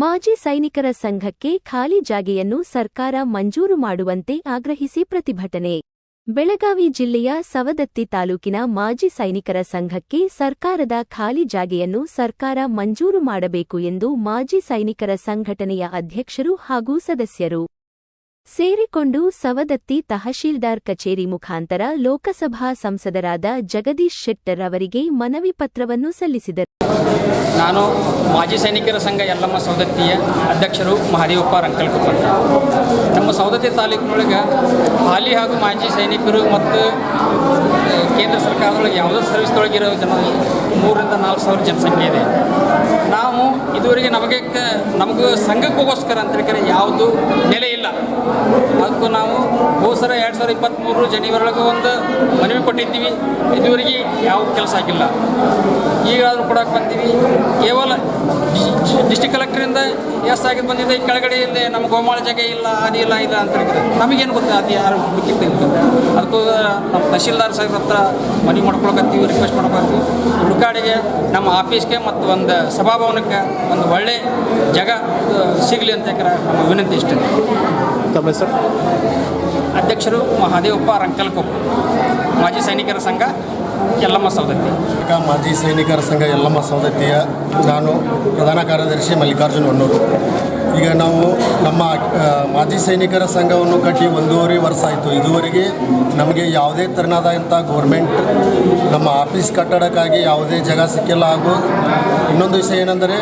ಮಾಜಿ ಸೈನಿಕರ ಸಂಘಕ್ಕೆ ಖಾಲಿ ಜಾಗೆಯನ್ನು ಸರ್ಕಾರ ಮಂಜೂರು ಮಾಡುವಂತೆ ಆಗ್ರಹಿಸಿ ಪ್ರತಿಭಟನೆ. ಬೆಳಗಾವಿ ಜಿಲ್ಲೆಯ ಸವದತ್ತಿ ತಾಲೂಕಿನ ಮಾಜಿ ಸೈನಿಕರ ಸಂಘಕ್ಕೆ ಸರ್ಕಾರದ ಖಾಲಿ ಜಾಗೆಯನ್ನು ಸರ್ಕಾರ ಮಂಜೂರು ಮಾಡಬೇಕು ಎಂದು ಮಾಜಿ ಸೈನಿಕರ ಸಂಘಟನೆಯ ಅಧ್ಯಕ್ಷರು ಹಾಗೂ ಸದಸ್ಯರು. ಸೇರಿಕೊಂಡು ಸವದತ್ತಿ ತಹಶೀಲ್ದಾರ್ ಕಚೇರಿ ಮುಖಾಂತರ ಲೋಕಸಭಾ ಸಂಸದರಾದ ಜಗದೀಶ್ ಶೆಟ್ಟರ್ ಅವರಿಗೆ ಮನವಿ ಪತ್ರವನ್ನು ಸಲ್ಲಿಸಿದರು. ನಾನು ಮಾಜಿ ಸೈನಿಕರ ಸಂಘ ಯಲ್ಲಮ್ಮ ಸೌದತ್ತಿಯ ಅಧ್ಯಕ್ಷರು ಮಹದೇವಪ್ಪ ರಂಕಲ್ಕೊಪ್ಪ ಅಂತ. ನಮ್ಮ ಸೌದತ್ತಿ ತಾಲೂಕಿನೊಳಗೆ ಹಾಲಿ ಹಾಗೂ ಮಾಜಿ ಸೈನಿಕರು ಮತ್ತು ಕೇಂದ್ರ ಸರ್ಕಾರದೊಳಗೆ ಯಾವುದೋ ಸರ್ವಿಸ್ದೊಳಗಿರೋ ಜನ ಮೂರರಿಂದ ನಾಲ್ಕು ಸಾವಿರ ಜನಸಂಖ್ಯೆ ಇದೆ. ಇದುವರೆಗೆ ನಮಗೆ ನಮಗೂ ಸಂಘಕ್ಕೋಸ್ಕರ ಅಂತ ಹೇಳಿದರೆ ಯಾವುದು ನೆಲೆ ಇಲ್ಲ. ಅದಕ್ಕೂ ನಾವು ಹೋದ ಸಲ ಎರಡು ಸಾವಿರದ ಇಪ್ಪತ್ತ್ಮೂರು ಜನವರಿಯೊಳಗೆ ಒಂದು ಮನವಿ ಕೊಟ್ಟಿದ್ದೀವಿ. ಇದುವರೆಗೆ ಯಾವ ಕೆಲಸ ಆಗಿಲ್ಲ. ಈಗಾದರೂ ಕೊಡಕ್ಕೆ ಬಂದೀವಿ. ಕೇವಲ ಡಿಸ್ಟಿಕ್ ಕಲೆಕ್ಟರಿಂದ ಎಸ್ ಆಗಿದ್ದು ಬಂದಿದೆ. ಈ ಕೆಳಗಡೆ ನಮ್ಮ ಗೋಮಾಳ ಜಾಗ ಇಲ್ಲ ಅದು ಇಲ್ಲ ಇಲ್ಲ ಅಂತ ಹೇಳಿದ್ರೆ ನಮಗೇನು ಗೊತ್ತ ಅದು ಯಾರು ಹುಡುಕಿರ್ತೀವಿ ಅದಕ್ಕೂ ನಮ್ಮ ತಹಶೀಲ್ದಾರ್ ಸಾಹೇಬ್ರ ಹತ್ರ ಮನವಿ ಮಾಡ್ಕೊಳಕತ್ತೀವಿ ರಿಕ್ವೆಸ್ಟ್ ಮಾಡ್ಕೊತೀವಿ ಹುಡುಕಾಡಿಗೆ ನಮ್ಮ ಆಫೀಸ್ಗೆ ಮತ್ತು ಒಂದು ಸಭಾಭವನಕ್ಕೆ ಒಂದು ಒಳ್ಳೆ ಜಾಗ ಸಿಗಲಿ ಅಂತ ನಮ್ಮ ವಿನಂತಿ ಇಷ್ಟ. ಸರ್ ಹೆಸರು? ಅಧ್ಯಕ್ಷರು ಮಹಾದೇವಪ್ಪ ರಂಕಲ್ಕೊಪ್ಪ. ಮಾಜಿ ಸೈನಿಕರ ಸಂಘ ಎಲ್ಲಮ್ಮ ಸೌದತ್ತಿ ಕರ್ನಾಟಕ ಮಾಜಿ ಸೈನಿಕರ ಸಂಘ ಎಲ್ಲಮ್ಮ ಸೌದತ್ತಿಯ ನಾನು ಪ್ರಧಾನ ಕಾರ್ಯದರ್ಶಿ ಮಲ್ಲಿಕಾರ್ಜುನ್ ಹೊನ್ನೂರು. ಈಗ ನಾವು ನಮ್ಮ ಮಾಜಿ ಸೈನಿಕರ ಸಂಘವನ್ನು ಕಟ್ಟಿ ಒಂದೂವರೆ ವರ್ಷ ಆಯಿತು. ಇದುವರೆಗೆ ನಮಗೆ ಯಾವುದೇ ತೆರನಾದಂಥ ಗೋರ್ಮೆಂಟ್ ನಮ್ಮ ಆಫೀಸ್ ಕಟ್ಟಡಕ್ಕಾಗಿ ಯಾವುದೇ ಜಾಗ ಸಿಕ್ಕಿಲ್ಲ ಹಾಗೂ ಇನ್ನೊಂದು ವಿಷಯ ಏನೆಂದರೆ,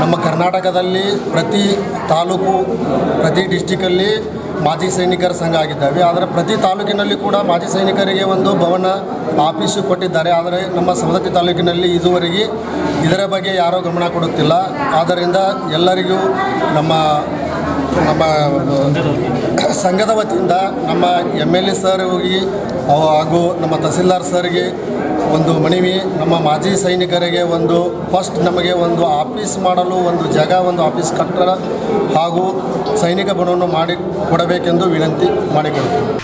ನಮ್ಮ ಕರ್ನಾಟಕದಲ್ಲಿ ಪ್ರತಿ ತಾಲೂಕು, ಪ್ರತಿ ಡಿಸ್ಟಿಕಲ್ಲಿ ಮಾಜಿ ಸೈನಿಕರ ಸಂಘ ಆಗಿದ್ದಾವೆ. ಆದರೆ ಪ್ರತಿ ತಾಲೂಕಿನಲ್ಲಿ ಕೂಡ ಮಾಜಿ ಸೈನಿಕರಿಗೆ ಒಂದು ಭವನ ಆಫೀಸು ಕೊಟ್ಟಿದ್ದಾರೆ. ಆದರೆ ನಮ್ಮ ಸವದತ್ತಿ ತಾಲೂಕಿನಲ್ಲಿ ಇದುವರೆಗೆ ಇದರ ಬಗ್ಗೆ ಯಾರೂ ಗಮನ ಕೊಡುತ್ತಿಲ್ಲ. ಆದ್ದರಿಂದ ಎಲ್ಲರಿಗೂ ನಮ್ಮ ನಮ್ಮ ಸಂಘದ ವತಿಯಿಂದ ನಮ್ಮ ಎಂ ಎಲ್ ಎ ಸರ್ ಹೋಗಿ, ಹಾಗೂ ನಮ್ಮ ತಹಸೀಲ್ದಾರ್ ಸರ್ಗೆ ಒಂದು ಮನವಿ, ನಮ್ಮ ಮಾಜಿ ಸೈನಿಕರಿಗೆ ಒಂದು ಫಸ್ಟ್ ನಮಗೆ ಒಂದು ಆಫೀಸ್ ಮಾಡಲು ಒಂದು ಜಾಗ, ಒಂದು ಆಫೀಸ್ ಕಟ್ಟಡ ಹಾಗೂ ಸೈನಿಕ ಬಣವನ್ನು ಮಾಡಿ ಕೊಡಬೇಕೆಂದು ವಿನಂತಿ ಮಾಡಿಕೊಳ್ತೀವಿ